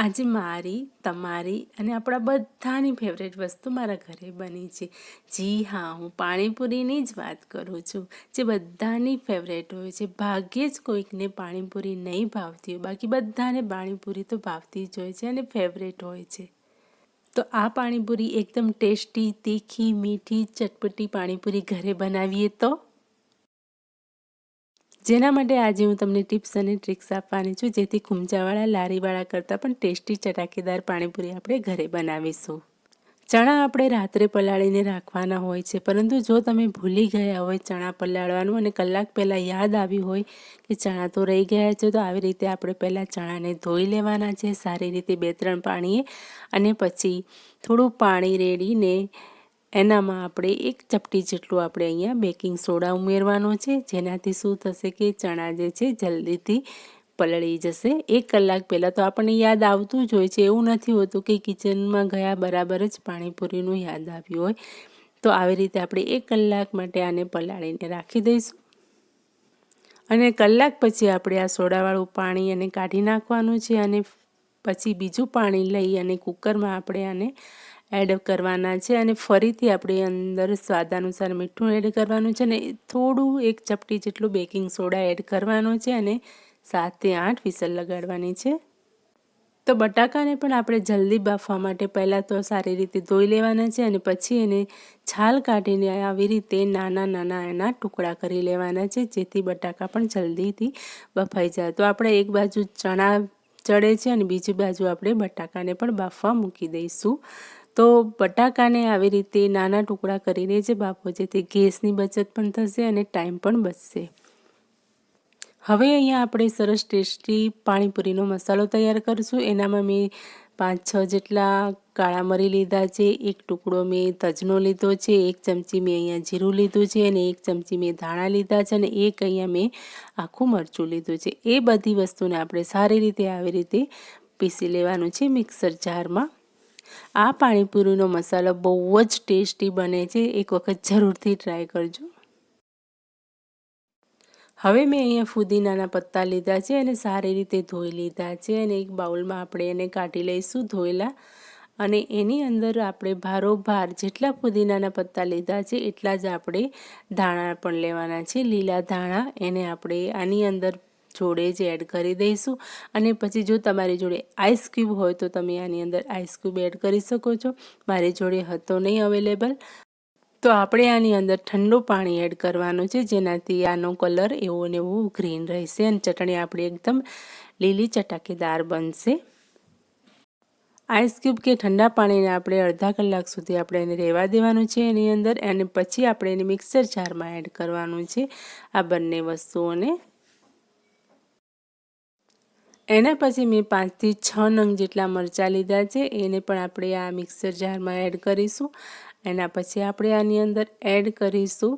આજે મારી, તમારી અને આપણા બધાની ફેવરેટ વસ્તુ મારા ઘરે બની છે. જી હા, હું પાણીપુરીની જ વાત કરું છું, જે બધાની ફેવરેટ હોય છે. ભાગ્યે જ કોઈકને પાણીપુરી નહીં ભાવતી હોય. બાકી બધાને પાણીપુરી તો ભાવતી જ હોય છે અને ફેવરેટ હોય છે. તો આ પાણીપુરી એકદમ ટેસ્ટી, તીખી, મીઠી, ચટપટી પાણીપુરી ઘરે બનાવીએ તો? જેના માટે આજે હું તમને ટિપ્સ અને ટ્રિક્સ આપવાની છું, જેથી ખૂમચાવાળા લારીવાળા કરતાં પણ ટેસ્ટી ચટાકેદાર પાણીપુરી આપણે ઘરે બનાવીશું. ચણા આપણે રાત્રે પલાળીને રાખવાના હોય છે, પરંતુ જો તમે ભૂલી ગયા હોય ચણા પલાળવાનું અને કલાક પહેલાં યાદ આવ્યું હોય કે ચણા તો રહી ગયા છે, તો આવી રીતે આપણે પહેલાં ચણાને ધોઈ લેવાના છે, સારી રીતે બે ત્રણ પાણીએ અને પછી થોડું પાણી રેડીને એનામાં આપણે એક ચપટી જેટલું આપણે અહીંયા બેકિંગ સોડા ઉમેરવાનો છે. જેનાથી શું થશે કે ચણા જે છે જલ્દીથી પલળી જશે. એક કલાક પહેલાં તો આપણને યાદ આવતું જ હોય છે. એવું નથી હોતું કે કિચનમાં ગયા બરાબર જ પાણીપુરીનું યાદ આવ્યું હોય. તો આવી રીતે આપણે એક કલાક માટે આને પલાળીને રાખી દઈશું. અને કલાક પછી આપણે આ સોડાવાળું પાણી અને કાઢી નાખવાનું છે અને પછી બીજું પાણી લઈ અને કુકરમાં આપણે આને એડ કરવાના છે અને ફરીથી આપણે અંદર સ્વાદ અનુસાર મીઠું એડ કરવાનું છે અને થોડું એક ચપટી જેટલું બેકિંગ સોડા એડ કરવાનો છે અને સાતથી આઠ વિસલ લગાડવાની છે. તો બટાકાને પણ આપણે જલ્દી બાફવા માટે પહેલાં તો સારી રીતે ધોઈ લેવાના છે અને પછી એને છાલ કાઢીને આવી રીતે નાના નાના એના ટુકડા કરી લેવાના છે જેથી બટાકા પણ જલ્દીથી બફાઈ જાય. તો આપણે એક બાજુ ચણા ચડે છે અને બીજી બાજુ આપણે બટાકાને પણ બાફવા મૂકી દઈશું. તો બટાકાને આવી રીતે નાના ટુકડા કરીને જ બાફો જેથી ગેસની બચત પણ થશે અને ટાઈમ પણ બચશે. હવે અહીંયા આપણે સરસ ટેસ્ટી પાણીપુરીનો મસાલો તૈયાર કરીશું. એનામાં મેં પાંચ છ જેટલા કાળા મરી લીધા છે, એક ટુકડો મેં તજનો લીધો છે, એક ચમચી મેં અહીંયા જીરું લીધું છે અને એક ચમચી મેં ધાણા લીધા છે અને એક અહીંયા મેં આખું મરચું લીધું છે. એ બધી વસ્તુને આપણે સારી રીતે આવી રીતે પીસી લેવાનું છે મિક્સર જારમાં. આ પાણીપુરીનો મસાલો બહુ જ ટેસ્ટી બને છે. એક વખત જરૂરથી ટ્રાય કરજો. હવે મેં અહીંયા ફુદીનાના પત્તા લીધા છે અને સારી રીતે ધોઈ લીધા છે અને એક બાઉલમાં આપણે એને કાઢી લઈશું ધોયેલા. અને એની અંદર આપણે ભારોભાર જેટલા પુદીનાના પત્તા લીધા છે એટલા જ આપણે ધાણા પણ લેવાના છે. લીલા ધાણા એને આપણે આની અંદર જોડે જ એડ કરી દઈશું. અને પછી જો તમારી જોડે આઈસ ક્યુબ હોય તો તમે આની અંદર આઈસ ક્યુબ એડ કરી શકો છો. મારી જોડે હતો નહીં અવેલેબલ તો આપણે આની અંદર ઠંડુ પાણી એડ કરવાનું છે. જેનાથી આનો કલર એવો ને એવો ગ્રીન રહેશે અને ચટણી આપણી એકદમ લીલી ચટાકેદાર બનશે. આઈસ ક્યુબ કે ઠંડા પાણીને આપણે અડધા કલાક સુધી આપણે એને રહેવા દેવાનું છે એની અંદર. અને પછી આપણે એને મિક્સર જારમાં એડ કરવાનું છે. આ બંને વસ્તુઓને એના પછી મેં પાંચથી છ નંગ જેટલા મરચાં લીધા છે, એને પણ આપણે આ મિક્સર જારમાં એડ કરીશું. એના પછી આપણે આની અંદર એડ કરીશું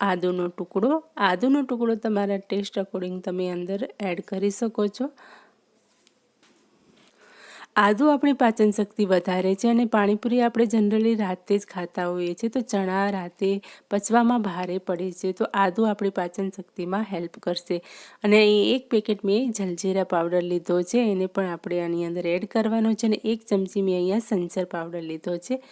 આદુનો ટુકડો. આદુનો ટુકડો તમારા ટેસ્ટ અકોર્ડિંગ તમે અંદર એડ કરી શકો છો. આદુ આપણી પાચન શક્તિ વધારે છે અને પાણીપુરી આપણે જનરલી રાતે જ ખાતા હોઈએ છીએ. તો ચણા રાતે પચવામાં ભારે પડે છે. તો આદુ આપણી પાચન શક્તિમાં હેલ્પ કરશે. અને એક પેકેટ મેં જલજીરા પાવડર લીધો છે. એને પણ આપણે આની અંદર એડ કરવાનો છે અને એક ચમચી મેં અહીંયા સંચર પાવડર લીધો છે.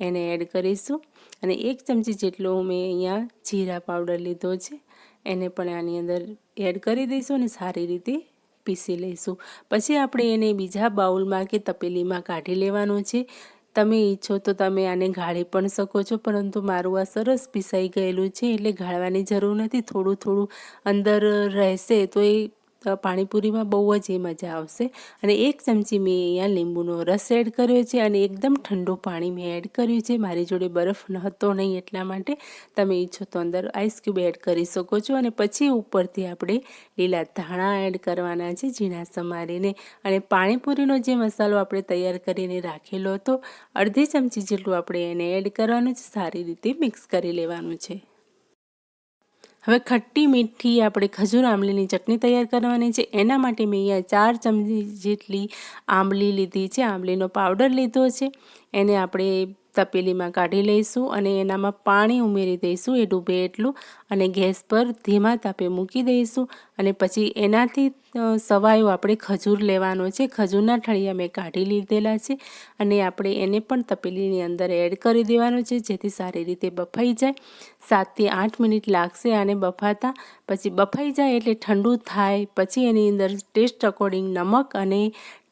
એને એડ કરીશું. અને એક ચમચી જેટલો મેં અહીંયા જીરા પાવડર લીધો છે. એને પણ આની અંદર એડ કરી દઈશું અને સારી રીતે પીસી લઈશું. પછી આપણે એને બીજા બાઉલમાં કે તપેલીમાં કાઢી લેવાનું છે. તમે ઈચ્છો તો તમે આને ગાળી પણ શકો છો, પરંતુ મારું આ સરસ પીસાઈ ગયેલું છે એટલે ગાળવાની જરૂર નથી. થોડું થોડું અંદર રહેશે તો એ પાણીપુરીમાં બહુ જ એ મજા આવશે. અને એક ચમચી મેં અહીંયા લીંબુનો રસ એડ કર્યો છે અને એકદમ ઠંડુ પાણી મેં એડ કર્યું છે. મારી જોડે બરફ નહોતો નહીં એટલા માટે. તમે ઈચ્છો તો અંદર આઈસ ક્યુબ એડ કરી શકો છો. અને પછી ઉપરથી આપણે લીલા ધાણા એડ કરવાના છે ઝીણા સમારીને. અને પાણીપુરીનો જે મસાલો આપણે તૈયાર કરીને રાખેલો હતો, અડધી ચમચી જેટલું આપણે એને એડ કરવાનું છે. સારી રીતે મિક્સ કરી લેવાનું છે. હવે ખટ્ટી મીઠી આપણે ખજૂર આંબલીની ચટણી તૈયાર કરવાની છે. એના માટે મેં અહીંયા ચાર ચમચી જેટલી આંબલી લીધી છે. આંબલીનો પાવડર લીધો છે. એને આપણે તપેલીમાં કાઢી લઈશું અને એનામાં પાણી ઉમેરી દઈશું. એ ડૂબે એટલું અને ગેસ પર ધીમા તાપે મૂકી દઈશું અને પછી એનાથી સવાયો આપણે ખજૂર લેવાનો છે. ખજૂરના ઠળિયા મેં કાઢી લીધેલા છે અને આપણે એને પણ તપેલીની અંદર એડ કરી દેવાનું છે જેથી સારી રીતે બફાઈ જાય. સાતથી આઠ મિનિટ લાગશે આને બફાતા. પછી બફાઈ જાય એટલે ઠંડુ થાય. પછી એની અંદર ટેસ્ટ અકોર્ડિંગ નમક અને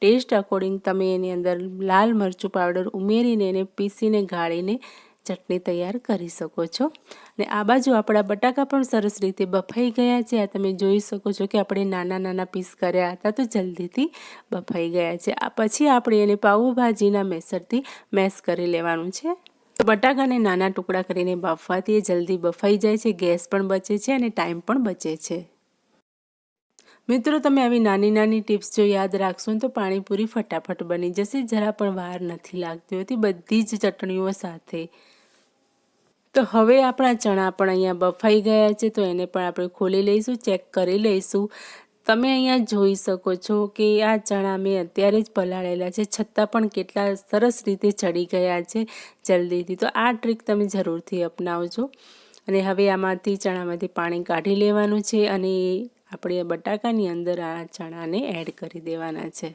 ટેસ્ટ અકોર્ડિંગ તમે એની અંદર લાલ મરચું પાવડર ઉમેરીને એને પીસીને ગાળીને ચટણી તૈયાર કરી શકો છો. અને આ બાજુ આપણા બટાકા પણ સરસ રીતે બફાઈ ગયા છે. આ તમે જોઈ શકો છો કે આપણે નાના નાના પીસ કર્યા હતા તો જલ્દીથી બફાઈ ગયા છે. આ પછી આપણે એને પાઉંભાજીના મેસરથી મેશ કરી લેવાનું છે. તો બટાકાને નાના ટુકડા કરીને બાફવાથી જલ્દી બફાઈ જાય છે. ગેસ પણ બચે છે અને ટાઈમ પણ બચે છે. મિત્રો, તમે આવી નાની નાની ટિપ્સ જો યાદ રાખશો તો પાણીપુરી ફટાફટ બની જશે. જરા પણ વાર નથી લાગતી હોતી. બધી જ ચટણીઓ સાથે. તો હવે આપણા ચણા પણ અહીંયા બફાઈ ગયા છે, તો એને પણ આપણે ખોલી લઈશું, ચેક કરી લઈશું. તમે અહીંયા જોઈ શકો છો કે આ ચણા મેં અત્યારે જ પલાળેલા છે, છતાં પણ કેટલા સરસ રીતે ચડી ગયા છે જલ્દીથી. તો આ ટ્રીક તમે જરૂરથી અપનાવજો. અને હવે આમાંથી ચણામાંથી પાણી કાઢી લેવાનું છે અને આપણે બટાકાની અંદર આ ચણાને એડ કરી દેવાના છે.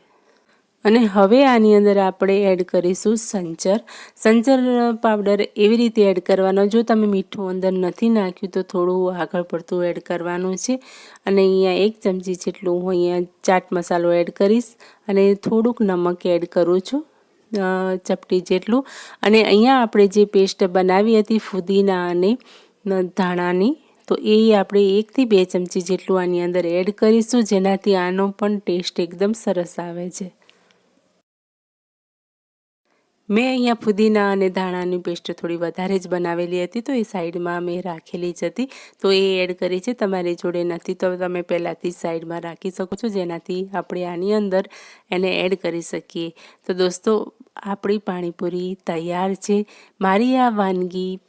અને હવે આની અંદર આપણે એડ કરીશું સંચર. સંચર પાવડર એવી રીતે એડ કરવાનો, જો તમે મીઠું અંદર નથી નાખ્યું તો થોડું આગળ પડતું એડ કરવાનું છે. અને અહીંયા એક ચમચી જેટલું હું અહીંયા ચાટ મસાલો એડ કરીશ અને થોડુંક નમક એડ કરું છું ચપટી જેટલું. અને અહીંયા આપણે જે પેસ્ટ બનાવી હતી ફુદીના અને ધાણાની તો એ આપણે એકથી બે ચમચી જેટલું આની અંદર એડ કરીશું, જેનાથી આનો પણ ટેસ્ટ એકદમ સરસ આવે છે. મેં અહીંયા ફુદીના અને ધાણાની પેસ્ટ થોડી વધારે જ બનાવેલી હતી, તો એ સાઈડમાં મેં રાખેલી જ હતી. તો એ એડ કરી છે, તમારી જોડે નથી, તો તમે પહેલાંથી સાઈડમાં રાખી શકો છો, જેનાથી આપણે આની અંદર એને એડ કરી શકીએ. તો દોસ્તો, આપણી પાણીપુરી તૈયાર છે. મારી આ વાનગી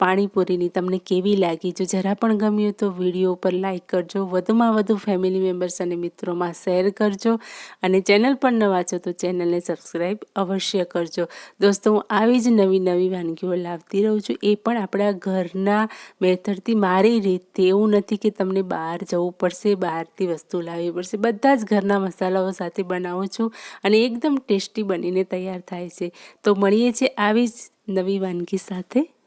પાણીપુરીની તમને કેવી લાગી? જો જરા પણ ગમ્યું તો વીડિયો ઉપર લાઇક કરજો. વધુમાં વધુ ફેમિલી મેમ્બર્સ અને મિત્રોમાં શેર કરજો. અને ચેનલ પણ નવા છો તો ચેનલને સબસ્ક્રાઈબ અવશ્ય કરજો. દોસ્તો, હું આવી જ નવી નવી વાનગીઓ લાવતી રહું છું. એ પણ આપણા ઘરના મેથડથી. મારી રીતે એવું નથી કે તમને બહાર જવું પડશે, બહારથી વસ્તુ લાવવી પડશે. બધા જ ઘરના મસાલાઓ સાથે બનાવું છું અને એકદમ ટેસ્ટી બનીને તૈયાર થાય છે. તો મળીએ છીએ આવી જ નવી વાનગી સાથે.